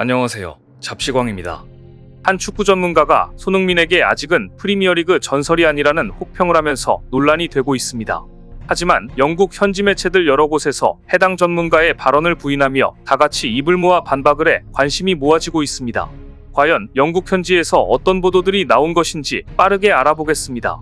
안녕하세요. 잡시광입니다. 한 축구 전문가가 손흥민에게 아직은 프리미어리그 전설이 아니라는 혹평을 하면서 논란이 되고 있습니다. 하지만 영국 현지 매체들 여러 곳에서 해당 전문가의 발언을 부인하며 다 같이 입을 모아 반박을 해 관심이 모아지고 있습니다. 과연 영국 현지에서 어떤 보도들이 나온 것인지 빠르게 알아보겠습니다.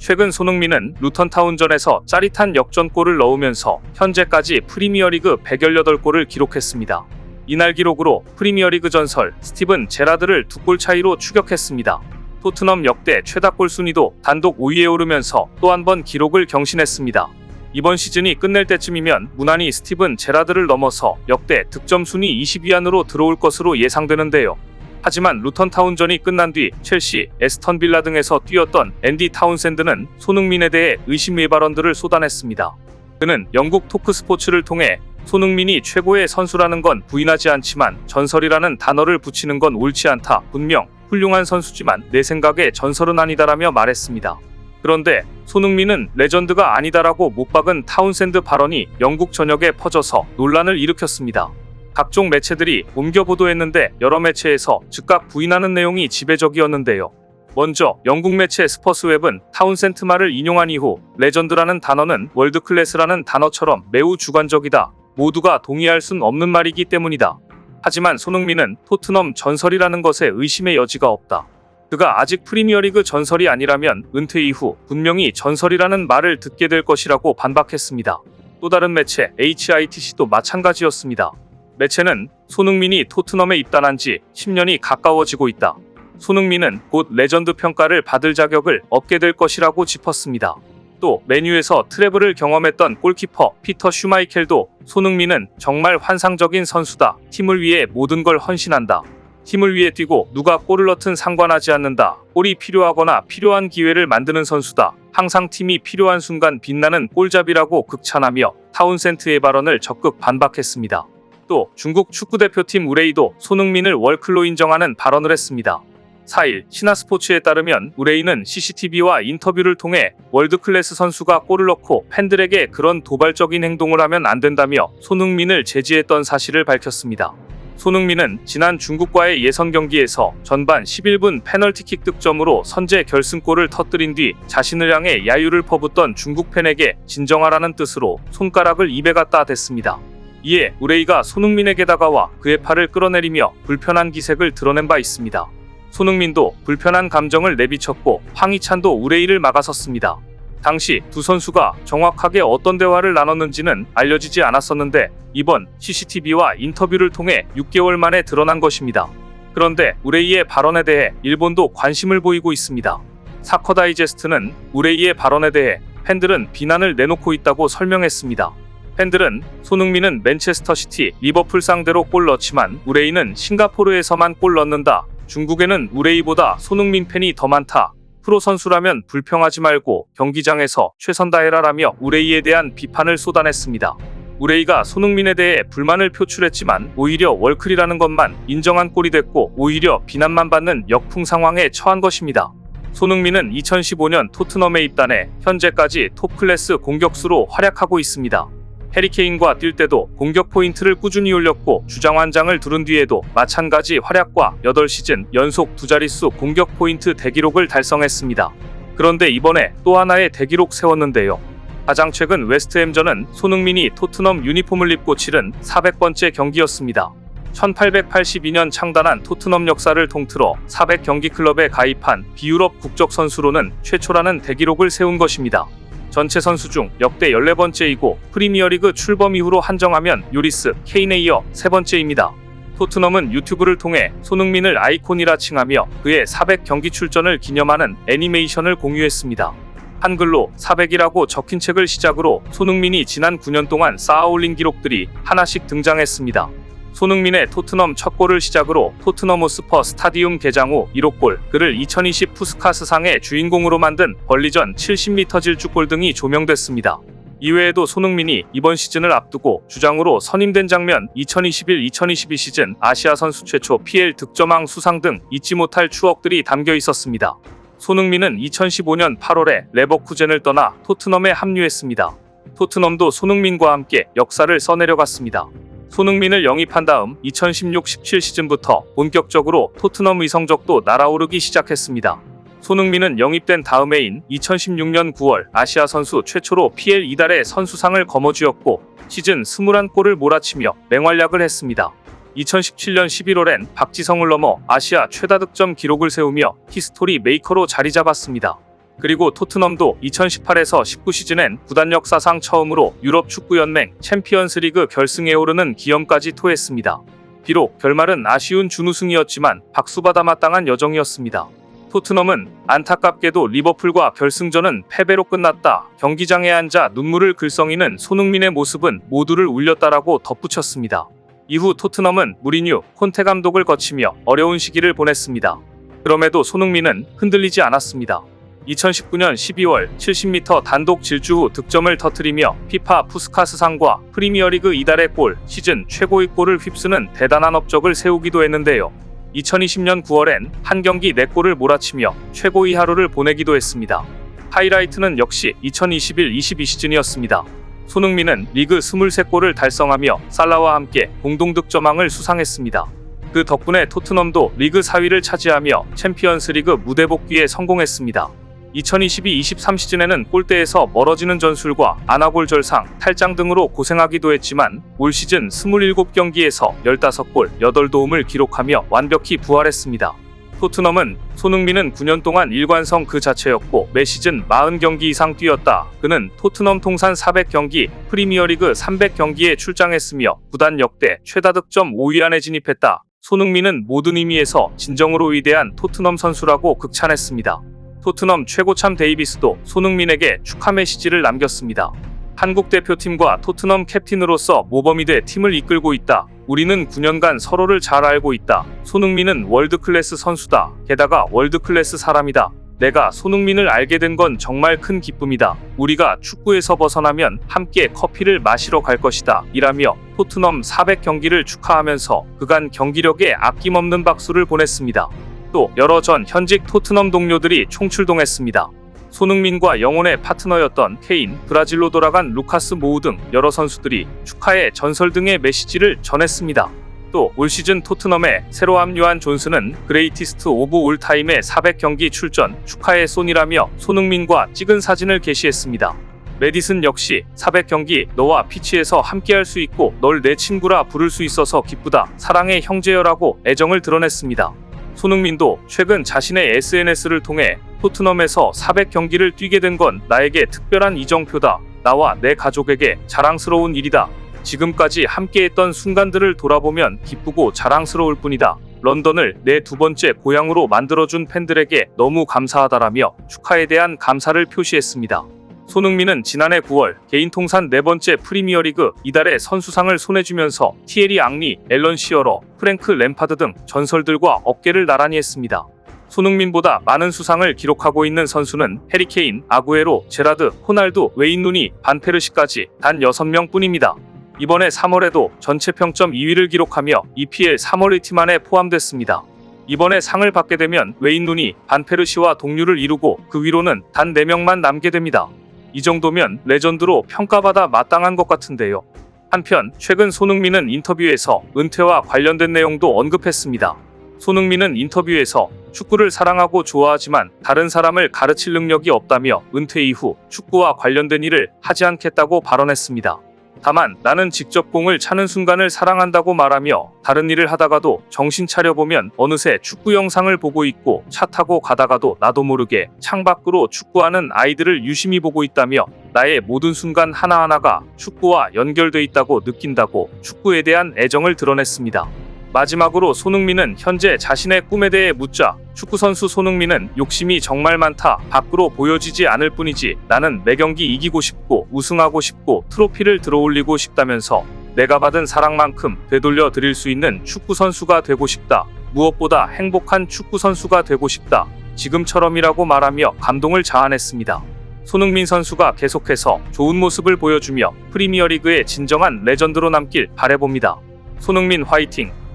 최근 손흥민은 루턴타운전에서 짜릿한 역전골을 넣으면서 현재까지 프리미어리그 118골을 기록했습니다. 이날 기록으로 프리미어리그 전설 스티븐 제라드를 두 골 차이로 추격했습니다. 토트넘 역대 최다골 순위도 단독 5위에 오르면서 또 한 번 기록을 경신했습니다. 이번 시즌이 끝낼 때쯤이면 무난히 스티븐 제라드를 넘어서 역대 득점 순위 20위 안으로 들어올 것으로 예상되는데요. 하지만 루턴 타운전이 끝난 뒤 첼시, 에스턴 빌라 등에서 뛰었던 앤디 타운샌드는 손흥민에 대해 의심의 발언들을 쏟아냈습니다. 그는 영국 토크 스포츠를 통해 손흥민이 최고의 선수라는 건 부인하지 않지만 전설이라는 단어를 붙이는 건 옳지 않다. 분명 훌륭한 선수지만 내 생각에 전설은 아니다라며 말했습니다. 그런데 손흥민은 레전드가 아니다라고 못 박은 타운샌드 발언이 영국 전역에 퍼져서 논란을 일으켰습니다. 각종 매체들이 옮겨 보도했는데 여러 매체에서 즉각 부인하는 내용이 지배적이었는데요. 먼저 영국 매체 스퍼스웹은 타운센트 말을 인용한 이후 레전드라는 단어는 월드클래스라는 단어처럼 매우 주관적이다. 모두가 동의할 순 없는 말이기 때문이다. 하지만 손흥민은 토트넘 전설이라는 것에 의심의 여지가 없다. 그가 아직 프리미어리그 전설이 아니라면 은퇴 이후 분명히 전설이라는 말을 듣게 될 것이라고 반박했습니다. 또 다른 매체 HITC도 마찬가지였습니다. 매체는 손흥민이 토트넘에 입단한 지 10년이 가까워지고 있다. 손흥민은 곧 레전드 평가를 받을 자격을 얻게 될 것이라고 짚었습니다. 또 메뉴에서 트래블을 경험했던 골키퍼 피터 슈마이켈도 손흥민은 정말 환상적인 선수다. 팀을 위해 모든 걸 헌신한다. 팀을 위해 뛰고 누가 골을 넣든 상관하지 않는다. 골이 필요하거나 필요한 기회를 만드는 선수다. 항상 팀이 필요한 순간 빛나는 골잡이라고 극찬하며 타운센트의 발언을 적극 반박했습니다. 또 중국 축구대표팀 우레이도 손흥민을 월클로 인정하는 발언을 했습니다. 4일 신화스포츠에 따르면 우레이는 CCTV와 인터뷰를 통해 월드클래스 선수가 골을 넣고 팬들에게 그런 도발적인 행동을 하면 안 된다며 손흥민을 제지했던 사실을 밝혔습니다. 손흥민은 지난 중국과의 예선 경기에서 전반 11분 페널티킥 득점으로 선제 결승골을 터뜨린 뒤 자신을 향해 야유를 퍼붓던 중국 팬에게 진정하라는 뜻으로 손가락을 입에 갖다 댔습니다. 이에 우레이가 손흥민에게 다가와 그의 팔을 끌어내리며 불편한 기색을 드러낸 바 있습니다. 손흥민도 불편한 감정을 내비쳤고 황희찬도 우레이를 막아섰습니다. 당시 두 선수가 정확하게 어떤 대화를 나눴는지는 알려지지 않았었는데 이번 CCTV와 인터뷰를 통해 6개월 만에 드러난 것입니다. 그런데 우레이의 발언에 대해 일본도 관심을 보이고 있습니다. 사커 다이제스트는 우레이의 발언에 대해 팬들은 비난을 내놓고 있다고 설명했습니다. 팬들은 손흥민은 맨체스터시티, 리버풀 상대로 골 넣지만 우레이는 싱가포르에서만 골 넣는다. 중국에는 우레이보다 손흥민 팬이 더 많다. 프로 선수라면 불평하지 말고 경기장에서 최선 다해라라며 우레이에 대한 비판을 쏟아냈습니다. 우레이가 손흥민에 대해 불만을 표출했지만 오히려 월클이라는 것만 인정한 꼴이 됐고 오히려 비난만 받는 역풍 상황에 처한 것입니다. 손흥민은 2015년 토트넘에 입단해 현재까지 톱클래스 공격수로 활약하고 있습니다. 해리케인과 뛸 때도 공격 포인트를 꾸준히 올렸고 주장 완장을 두른 뒤에도 마찬가지 활약과 8시즌 연속 두 자릿수 공격 포인트 대기록을 달성했습니다. 그런데 이번에 또 하나의 대기록 세웠는데요. 가장 최근 웨스트햄전은 손흥민이 토트넘 유니폼을 입고 치른 400번째 경기였습니다. 1882년 창단한 토트넘 역사를 통틀어 400경기 클럽에 가입한 비유럽 국적 선수로는 최초라는 대기록을 세운 것입니다. 전체 선수 중 역대 14번째이고 프리미어리그 출범 이후로 한정하면 요리스, 케인에 이어 세 번째입니다. 토트넘은 유튜브를 통해 손흥민을 아이콘이라 칭하며 그의 400경기 출전을 기념하는 애니메이션을 공유했습니다. 한글로 400이라고 적힌 책을 시작으로 손흥민이 지난 9년 동안 쌓아올린 기록들이 하나씩 등장했습니다. 손흥민의 토트넘 첫 골을 시작으로 토트넘 호스퍼 스타디움 개장 후 1호 골, 그를 2020 푸스카스상의 주인공으로 만든 벌리전 70m 질주골 등이 조명됐습니다. 이외에도 손흥민이 이번 시즌을 앞두고 주장으로 선임된 장면 2021-2022 시즌 아시아 선수 최초 PL 득점왕 수상 등 잊지 못할 추억들이 담겨 있었습니다. 손흥민은 2015년 8월에 레버쿠젠을 떠나 토트넘에 합류했습니다. 토트넘도 손흥민과 함께 역사를 써내려갔습니다. 손흥민을 영입한 다음 2016-17 시즌부터 본격적으로 토트넘 의 성적도 날아오르기 시작했습니다. 손흥민은 영입된 다음 해인 2016년 9월 아시아 선수 최초로 PL 이달의 선수상을 거머쥐었고 시즌 21골을 몰아치며 맹활약을 했습니다. 2017년 11월엔 박지성을 넘어 아시아 최다 득점 기록을 세우며 히스토리 메이커로 자리 잡았습니다. 그리고 토트넘도 2018에서 19 시즌엔 구단 역사상 처음으로 유럽 축구 연맹 챔피언스리그 결승에 오르는 기염까지 토했습니다. 비록 결말은 아쉬운 준우승이었지만 박수받아 마땅한 여정이었습니다. 토트넘은 안타깝게도 리버풀과 결승전은 패배로 끝났다. 경기장에 앉아 눈물을 글썽이는 손흥민의 모습은 모두를 울렸다라고 덧붙였습니다. 이후 토트넘은 무리뉴, 콘테 감독을 거치며 어려운 시기를 보냈습니다. 그럼에도 손흥민은 흔들리지 않았습니다. 2019년 12월 70m 단독 질주 후 득점을 터뜨리며 피파 푸스카스상과 프리미어리그 이달의 골, 시즌 최고의 골을 휩쓰는 대단한 업적을 세우기도 했는데요. 2020년 9월엔 한 경기 4골을 몰아치며 최고의 하루를 보내기도 했습니다. 하이라이트는 역시 2021-22 시즌이었습니다. 손흥민은 리그 23골을 달성하며 살라와 함께 공동 득점왕을 수상했습니다. 그 덕분에 토트넘도 리그 4위를 차지하며 챔피언스 리그 무대 복귀에 성공했습니다. 2022-23 시즌에는 골대에서 멀어지는 전술과 아나골 절상, 탈장 등으로 고생하기도 했지만 올 시즌 27경기에서 15골, 8도움을 기록하며 완벽히 부활했습니다. 토트넘은 손흥민은 9년 동안 일관성 그 자체였고 매 시즌 40경기 이상 뛰었다. 그는 토트넘 통산 400경기, 프리미어리그 300경기에 출장했으며 구단 역대 최다 득점 5위 안에 진입했다. 손흥민은 모든 의미에서 진정으로 위대한 토트넘 선수라고 극찬했습니다. 토트넘 최고참 데이비스도 손흥민에게 축하 메시지를 남겼습니다. 한국 대표팀과 토트넘 캡틴으로서 모범이 돼 팀을 이끌고 있다. 우리는 9년간 서로를 잘 알고 있다. 손흥민은 월드클래스 선수다. 게다가 월드클래스 사람이다. 내가 손흥민을 알게 된 건 정말 큰 기쁨이다. 우리가 축구에서 벗어나면 함께 커피를 마시러 갈 것이다. 이라며 토트넘 400 경기를 축하하면서 그간 경기력에 아낌없는 박수를 보냈습니다. 또 여러 전 현직 토트넘 동료들이 총출동했습니다. 손흥민과 영혼의 파트너였던 케인, 브라질로 돌아간 루카스 모우 등 여러 선수들이 축하의 전설 등의 메시지를 전했습니다. 또 올 시즌 토트넘에 새로 합류한 존스는 그레이티스트 오브 올 타임의 400경기 출전 축하의 손이라며 손흥민과 찍은 사진을 게시했습니다. 메디슨 역시 400경기 너와 피치에서 함께할 수 있고 널 내 친구라 부를 수 있어서 기쁘다. 사랑의 형제여라고 애정을 드러냈습니다. 손흥민도 최근 자신의 SNS를 통해 토트넘에서 400경기를 뛰게 된 건 나에게 특별한 이정표다. 나와 내 가족에게 자랑스러운 일이다. 지금까지 함께했던 순간들을 돌아보면 기쁘고 자랑스러울 뿐이다. 런던을 내 두 번째 고향으로 만들어준 팬들에게 너무 감사하다라며 축하에 대한 감사를 표시했습니다. 손흥민은 지난해 9월 개인 통산 네 번째 프리미어리그 이달의 선수상을 손에 쥐면서 티에리 앙리, 앨런 시어러, 프랭크 램파드 등 전설들과 어깨를 나란히 했습니다. 손흥민보다 많은 수상을 기록하고 있는 선수는 해리케인, 아구에로, 제라드, 호날두, 웨인 누니, 반페르시까지 단 6명 뿐입니다. 이번에 3월에도 전체 평점 2위를 기록하며 EPL 3월 1팀 안에 포함됐습니다. 이번에 상을 받게 되면 웨인 누니, 반페르시와 동률을 이루고 그 위로는 단 4명만 남게 됩니다. 이 정도면 레전드로 평가받아 마땅한 것 같은데요. 한편 최근 손흥민은 인터뷰에서 은퇴와 관련된 내용도 언급했습니다. 손흥민은 인터뷰에서 축구를 사랑하고 좋아하지만 다른 사람을 가르칠 능력이 없다며 은퇴 이후 축구와 관련된 일을 하지 않겠다고 발언했습니다. 다만 나는 직접 공을 차는 순간을 사랑한다고 말하며 다른 일을 하다가도 정신 차려보면 어느새 축구 영상을 보고 있고 차 타고 가다가도 나도 모르게 창밖으로 축구하는 아이들을 유심히 보고 있다며 나의 모든 순간 하나하나가 축구와 연결돼 있다고 느낀다고 축구에 대한 애정을 드러냈습니다. 마지막으로 손흥민은 현재 자신의 꿈에 대해 묻자 축구선수 손흥민은 욕심이 정말 많다. 밖으로 보여지지 않을 뿐이지 나는 매 경기 이기고 싶고 우승하고 싶고 트로피를 들어올리고 싶다면서 내가 받은 사랑만큼 되돌려 드릴 수 있는 축구선수가 되고 싶다. 무엇보다 행복한 축구선수가 되고 싶다. 지금처럼이라고 말하며 감동을 자아냈습니다. 손흥민 선수가 계속해서 좋은 모습을 보여주며 프리미어리그의 진정한 레전드로 남길 바래봅니다. 손흥민 화이팅!